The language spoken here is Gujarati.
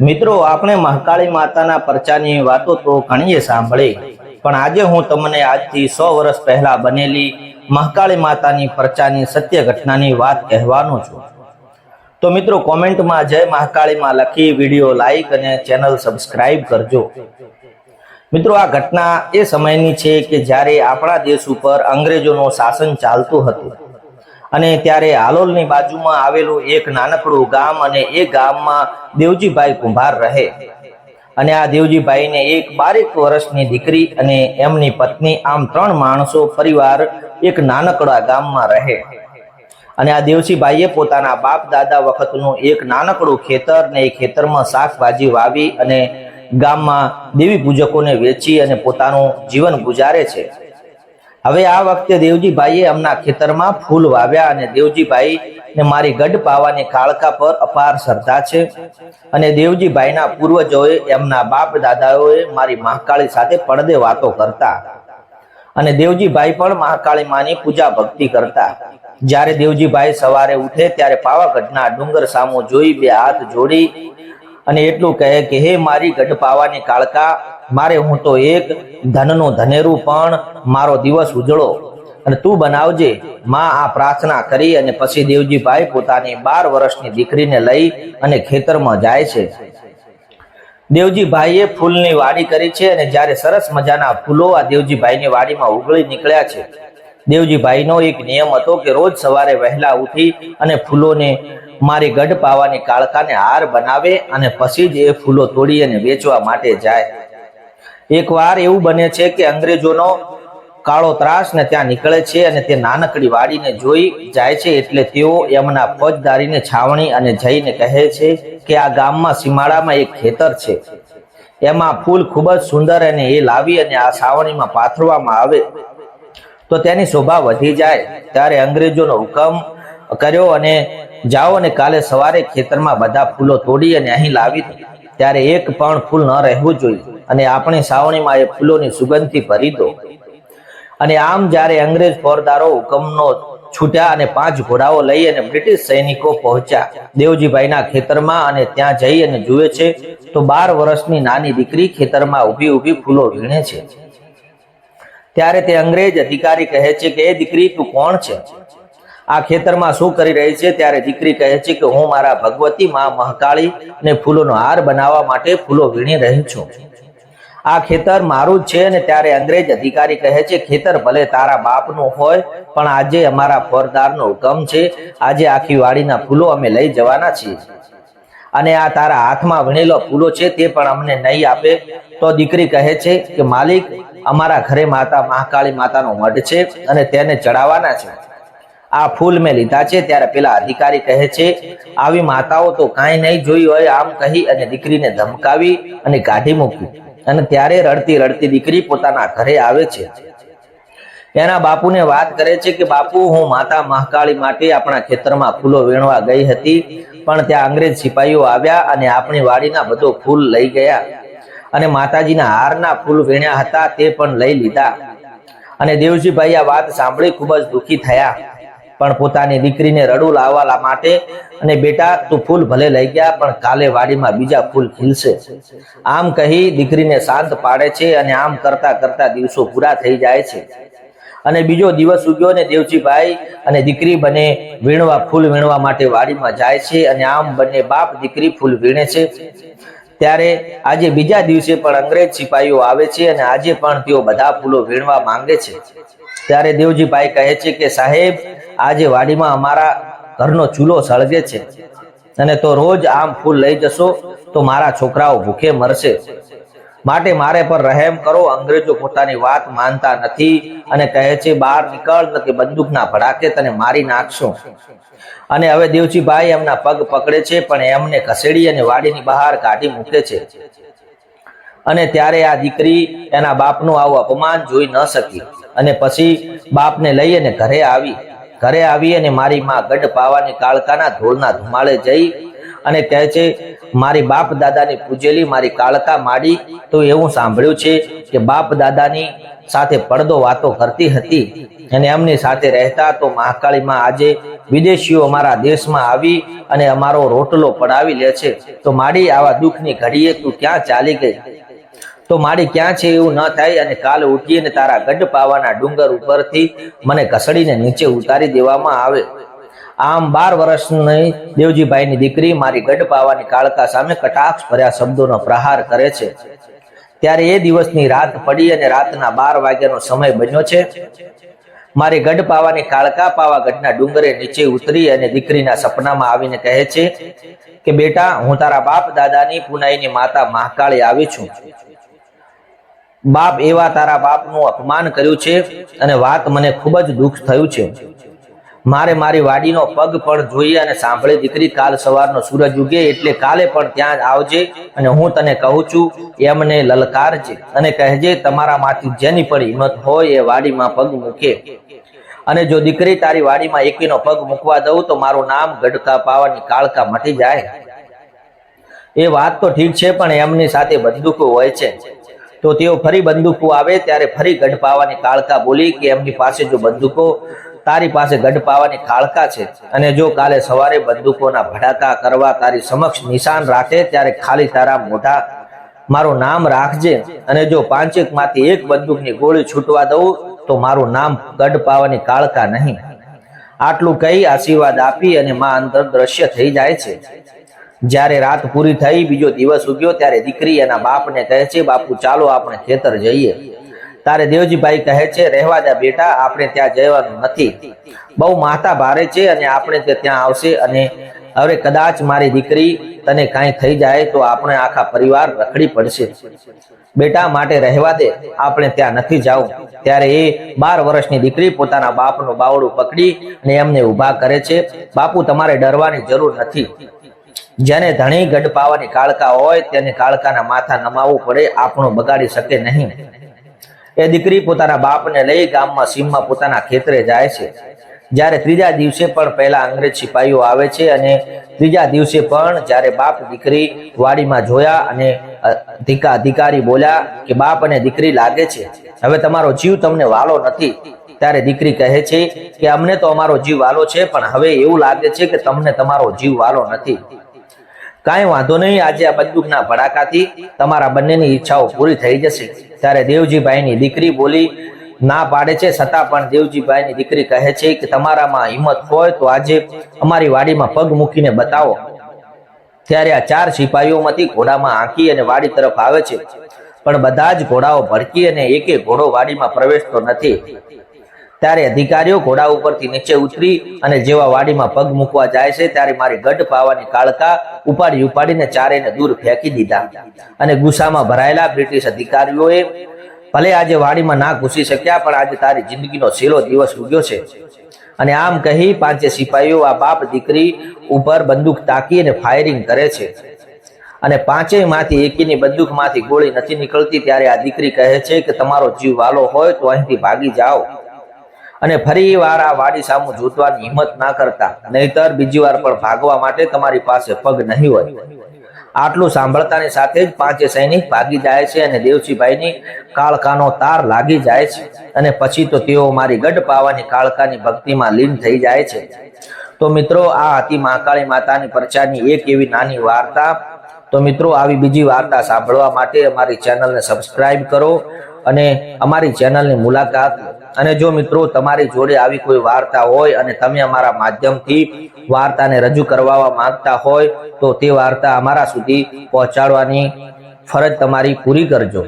મિત્રો, આપણે મહાકાળી માતાના પરચાની વાતો તો ઘણીએ સાંભળી, પણ આજે હું તમને આજથી સો વર્ષ પહેલા બનેલી મહાકાળી માતાની પરચાની સત્ય ઘટનાની વાત કહેવાનો છું. તો મિત્રો, કોમેન્ટમાં જય મહાકાળીમાં લખી વીડિયો લાઈક અને ચેનલ સબસ્ક્રાઈબ કરજો. મિત્રો, આ ઘટના એ સમયની છે કે જ્યારે આપણા દેશ ઉપર અંગ્રેજોનું શાસન ચાલતું હતું. અને ત્યારે હાલોલની બાજુમાં આવેલું એક નાનકડું ગામ અને એ ગામમાં દેવજીભાઈ કુંભાર રહે. અને આ દેવજીભાઈને એક બારેક વર્ષની દીકરી અને એમની પત્ની, આમ ત્રણ માણસો પરિવાર એક નાનકડા ગામમાં રહે. અને આ દેવજીભાઈએ પોતાના બાપ દાદા વખતનું એક નાનકડું ખેતર ને એ ખેતરમાં શાકભાજી વાવી અને ગામમાં દેવી પૂજકોને વેચી અને પોતાનું જીવન ગુજારે છે. હવે આ વખતે દેવજીભાઈએ એમના ખેતરમાં ફૂલ વાવ્યા અને દેવજીભાઈ ને મારી ગઢ પાવાની કાળકા પર અપાર શ્રદ્ધા છે. અને દેવજીભાઈના પૂર્વજોએ એમના બાપ દાદાઓએ મારી મહાકાળી સાથે પડદે વાતો કરતા. અને દેવજીભાઈ પણ મહાકાળી માની પૂજા ભક્તિ કરતા. જ્યારે દેવજીભાઈ સવારે ઉઠે ત્યારે પાવાગઢના ડુંગર સામો જોઈ બે હાથ જોડી અને એટલું કહે કે, હે મારી ગઢ પાવાની કાળકા મારે હું તો એક ધનનું ધનેરું પણ મારો દિવસ ઉજળો. અને તું બનાવજે. માં આ પ્રાર્થના કરી અને પછી દેવજીભાઈ પોતાની બાર વર્ષની દીકરીને લઈ અને ખેતરમાં જાય છે. દેવજીભાઈએ ફૂલની વાડી કરી છે અને જ્યારે સરસ મજાના ફૂલો આ દેવજીભાઈની વાડીમાં ઉગળી નીકળ્યા છે. દેવજીભાઈનો એક નિયમ હતો કે રોજ સવારે વહેલા ઉઠી અને ફૂલોને મારી ગઢ પાવાની કાળકાને હાર બનાવે અને પછી જ એ ફૂલો તોડી અને વેચવા માટે જાય. એકવાર એવું બને છે કે અંગ્રેજોનો કાળો ત્રાસ ને ત્યાં નીકળે છે અને તે નાનકડી વાડીને જોઈ જાય છે એટલે તેઓ એમના ફોજદારીને છાવણી અને જઈને કહે છે કે આ ગામમાં સીમાડામાં એક ખેતર છે. એમાં ફૂલ ખૂબ જ સુંદર અને એ લાવી અને આ છાવણીમાં પાથરવામાં આવે. તો તેની શોભા વધી જાય. ત્યારે અંગ્રેજોનો હુકમ કર્યો અને જાઓ અને કાલે સવારે ખેતરમાં બધા ફૂલો તોડી અને અહીં લાવી. ત્યારે એક પણ ફૂલ ન રહેવું જોઈએ અને આપણે સાવણીમાં એ ફૂલોની સુગંધથી ભરી દો. અને આમ જ્યારે અંગ્રેજ ફોરદારો હુકમનો છૂટ્યા અને પાંચ ઘોડાઓ લઈ અને બ્રિટિશ સૈનિકો પહોંચ્યા, દેવજીભાઈના ખેતરમાં અને ત્યાં જઈ અને જુએ છે, તો બાર વર્ષની નાની દીકરી ખેતરમાં ઊભી ઊભી ફૂલો વીણે છે. ત્યારે તે અંગ્રેજ અધિકારી કહે છે કે, એ દીકરી, તું કોણ છે? આ ખેતરમાં શું કરી રહી છે? ત્યારે દીકરી કહે છે કે, હું મારા ભગવતી માં મહાકાળી ને ફૂલોનો હાર બનાવવા માટે ફૂલો વીણી રહી છું. આ ખેતર મારું જ છે અને ત્યારે અંગ્રેજ અધિકારી કહે છે, ખેતર ભલે તારા બાપનું હોય, પણ આજે અમારા ફોરદારનો હુકમ છે. આજે આખી વાડીના ફૂલો અમે લઈ જવાના છીએ. અને આ તારા હાથમાં વણેલો ફૂલો છે તે પણ અમને નહીં આપે. તો દીકરી કહે છે કે, માલિક, અમારા ઘરે માતા મહાકાળી માતાનો મઢ છે અને તેને ચડાવવાના છે. આ ફૂલ મેં લીધા છે ત્યારે પેલા અધિકારી કહે છે, આવી માતાઓ તો કાંઈ નહીં જોઈ હોય આમ કહી અને દીકરીને ધમકાવી અને કાઢી મૂકી. અને ત્યારે રડતી રડતી દીકરી પોતાના ઘરે આવે છે. એના બાપુને વાત કરે છે કે, બાપુ, હું માતા મહાકાળી માટે આપણા ખેતરમાં ફૂલો વીણવા ગઈ હતી, પણ ત્યાં અંગ્રેજ સિપાહીઓ આવ્યા અને આપણી વાડીના બધો ફૂલ લઈ ગયા. અને માતાજીના હારના ફૂલ વીણ્યા હતા, તે પણ લઈ લીધા. અને દેવજીભાઈ આ વાત સાંભળી ખૂબ જ દુઃખી થયા. પણ પોતાની દીકરીને રડું લાવવા માટે અને બેટા, તું ફૂલ ભલે લઈ ગયા, પણ કાલે વાડીમાં બીજા ફૂલ ખીલશે. આમ કહી દીકરીને શાંત પાડે છે અને આમ કરતા કરતા દિવસો પૂરા થઈ જાય છે. અને બીજો દિવસ ઉગ્યો ને દેવજીભાઈ અને દીકરી બંને વીણવા, ફૂલ વીણવા માટે વાડીમાં જાય છે અને આમ બંને બાપ, દીકરી ફૂલ વીણે છે. ત્યારે આજે બીજા દિવસે પણ અંગ્રેજ સિપાહીઓ આવે છે અને આજે પણ તેઓ બધા ફૂલો વીણવા માંગે છે. ત્યારે દેવજીભાઈ કહે છે કે, સાહેબ, આજે વાડીમાં અમારા ઘરનો ચૂલો સળગે છે અને તો રોજ આમ ફૂલ લઈ જશો તો મારા છોકરાઓ ભૂખે મરશે. માટે મારે પર રહેમ કરો. અંગ્રેજો પોતાની વાત માનતા નથી અને કહે છે, બહાર નીકળ કે બંદૂકના ભડાકે તને મારી નાખશો. અને હવે દેવજીભાઈ એમના પગ પકડે છે, પણ એમને ખસેડી અને વાડીની બહાર કાઢી મૂકે છે. અને ત્યારે આ દીકરી એના બાપનું આવું અપમાન જોઈ ન શકી. અને પછી બાપને લઈ અને ઘરે આવી. ઘરે આવી અને મારી માં ગઢ પાવાની કાળકાના ધોળના ધુમાળે જઈ અને કહે છે, મારી બાપ દાદાની પૂજેલી મારી કાળકા માડી. તો એવું સાંભળ્યું છે કે બાપ દાદાની સાથે પડદો વાતો કરતી હતી અને એમની સાથે રહેતા તો મહાકાળીમાં આજે વિદેશીઓ અમારા દેશમાં આવી અને અમારો રોટલો પડાવી લે છે. તો માડી, આવા દુઃખની ઘડીએ તું ક્યાં ચાલી ગઈ? તો માડી, ક્યાં છે? એવું ન થાય અને કાલે ઉઠીને તારા ગઢ પાવાના ડુંગર ઉપરથી મને ઘસડીને નીચે ઉતારી દેવામાં આવે. આમ બાર વર્ષની દેવજીભાઈની દીકરી મારી ગઢ પાવાની કાળકા સામે કટાક્ષ ભર્યા શબ્દોનો પ્રહાર કરે છે. ત્યારે એ દિવસની રાત પડી અને રાતના બાર વાગ્યાનો સમય બન્યો છે. મારી ગઢ પાવાની કાળકા પાવાગઢના ડુંગરે નીચે ઉતરી અને દીકરીના સપનામાં આવીને કહે છે કે, બેટા, હું તારા બાપ દાદાની પુનાઈની માતા મહાકાળી આવી છું. બાપ એવા તારા બાપનું અપમાન કર્યું છે અને વાત મને ખૂબ જ દુઃખ થયું છે. મારે મારી વાડીનો પગ પણ જોઈએ અને સાંભળે. દીકરી કાલ સવારનો સૂરજ ઉગે એટલે કાલે પણ ત્યાં આવજે અને હું તને કહું છું, એમને લલકારજે અને કહેજે તમારામાંથી જેની પણ હિંમત હોય એ વાડીમાં પગ મૂકે. અને જો દીકરી તારી વાડીમાં એકવીનો પગ મૂકવા દઉં તો મારું નામ ગઢકા પાવાની કાળકા મટી જાય. એ વાત તો ઠીક છે, પણ એમની સાથે બંદૂકો હોય છે. તો તેઓ ફરી બંદૂકો આવે, ત્યારે ફરી ગઢ પાવાની કાળકા બોલી કે એમની પાસે જો બંદૂકો તારી પાસે ગઢ પાવાની કાળકા છે અને જો કાલે સવારે બંદૂકોના ભડાકા કરવા તારી સમક્ષ નિશાન રાખે ત્યારે ખાલી તારા મોઢા મારું નામ રાખજે અને જો પાંચેકમાંથી એક બંદૂકની ગોળી છૂટવા દઉં તો મારું નામ ગઢ પાવાની કાળકા નહીં. આટલું કહી આશીર્વાદ આપી અને માં અંતર દ્રશ્ય થઈ જાય છે. જ્યારે રાત પૂરી થઈ, બીજો દિવસ ઉગ્યો ત્યારે દીકરી એના બાપને કહે છે, બાપુ, ચાલો આપણે ખેતર જઈએ. તારે દેવજીભાઈ કહે છે, રહેવા દે બેટા, આપણે ત્યાં જવાનું નથી. બહુ માતા ભારે છે અને આપણે ત્યાં આવશે અને હવે કદાચ મારી દીકરી તને કાંઈ થઈ જાય તો આપણે આખા પરિવાર રખડી પડશે. બેટા માટે રહેવા દે, આપણે ત્યાં નથી જવું ત્યારે એ બાર વર્ષની દીકરી પોતાના બાપનું બાવડું પકડી અને એમને ઊભા કરે છે. બાપુ, તમારે ડરવાની જરૂર નથી. જેને ધણી ગઢ પાવાની કાળકા હોય, તેને કાળકાના માથા નમાવવું પડે, આપણું બગાડી શકે નહીં. એ દીકરી પોતાના બાપને લઈ ગામમાં સીમમાં પોતાના ખેતરે જાય છે. જ્યારે ત્રીજા દિવસે પણ પહેલા અંગ્રેજ સિપાહીઓ આવે છે અને ત્રીજા દિવસે પણ જ્યારે બાપ દીકરી વાડીમાં જોયા અને ધીકા અધિકારી બોલ્યા કે બાપ અને દીકરી લાગે છે, હવે તમારો જીવ તમને વાલો નથી. ત્યારે દીકરી કહે છે કે અમને તો અમારો જીવ વાલો છે, પણ હવે એવું લાગે છે કે તમને તમારો જીવ વાલો નથી. કાંઈ વાંધો નહીં, આજે આ બંદૂકના ભડાકાથી તમારા બંનેની ઈચ્છાઓ પૂરી થઈ જશે. ત્યારે દેવજીભાઈની દીકરી બોલી, ના પાડે છે છતાં પણ દેવજીભાઈની દીકરી કહે છે કે તમારામાં હિંમત હોય તો આજે અમારી વાડીમાં પગ મૂકીને બતાવો. ત્યારે આ ચાર સિપાહીઓમાંથી ઘોડામાં આંકી અને વાડી તરફ આવે છે. પણ બધા જ ઘોડાઓ ભડકી અને એકે ઘોડો વાડીમાં પ્રવેશતો નથી. ત્યારે અધિકારીઓ ઘોડા ઉપરથી નીચે ઉતરી અને જેવા વાડીમાં પગ મૂકવા જાય છે, ત્યારે મારી ગઢ પાવાની કાળકા ઉપાડી ઉપાડીને ચારેને દૂર ફેંકી દીધા અને ગુસ્સામાં ભરાયેલા બ્રિટિશ અધિકારીઓએ ભલે આજે વાડીમાં ના ઘૂસી શક્યા, પણ આજે તારી જિંદગીનો છેલ્લો દિવસ ઉગ્યો છે. અને આમ કહી પાંચે સિપાહીઓ આ બાપ દીકરી ઉપર બંદૂક તાકી અને ફાયરિંગ કરે છે. અને પાંચેયમાંથી એકીની બંદૂકમાંથી ગોળી નથી નીકળતી, ત્યારે આ દીકરી કહે છે કે તમારો જીવ વાલો હોય તો અહીંથી ભાગી જાઓ. અને ફરી વાર આ વાડી સામું જોતવાની હિંમત ના કરતા, નહીતર બીજી વાર પણ ભાગવા માટે તમારી પાસે પગ નહીં હોય. આટલું સાંભળતાની સાથે જ પાંચે સૈનિક ભાગી જાય છે અને દેવસીભાઈની કાળકાનો તાર લાગી જાય છે અને પછી તો તેઓ મારી ગઢ પાવાની કાળકાની ભક્તિમાં લીન થઈ જાય છે. તો મિત્રો, આ હતી મહાકાળી માતાની પરચાની એક એવી નાની વાર્તા. તો મિત્રો, આવી બીજી વાર્તા સાંભળવા માટે અમારી ચેનલને સબસ્ક્રાઇબ કરો અને અમારી ચેનલની મુલાકાત. અને જો મિત્રો તમારી જોડે આવી કોઈ વાર્તા હોય અને તમે અમારા માધ્યમથી વાર્તાને રજૂ કરવા માંગતા હોય, તો તે વાર્તા અમારા સુધી પહોંચાડવાની ફરજ તમારી પૂરી કરજો.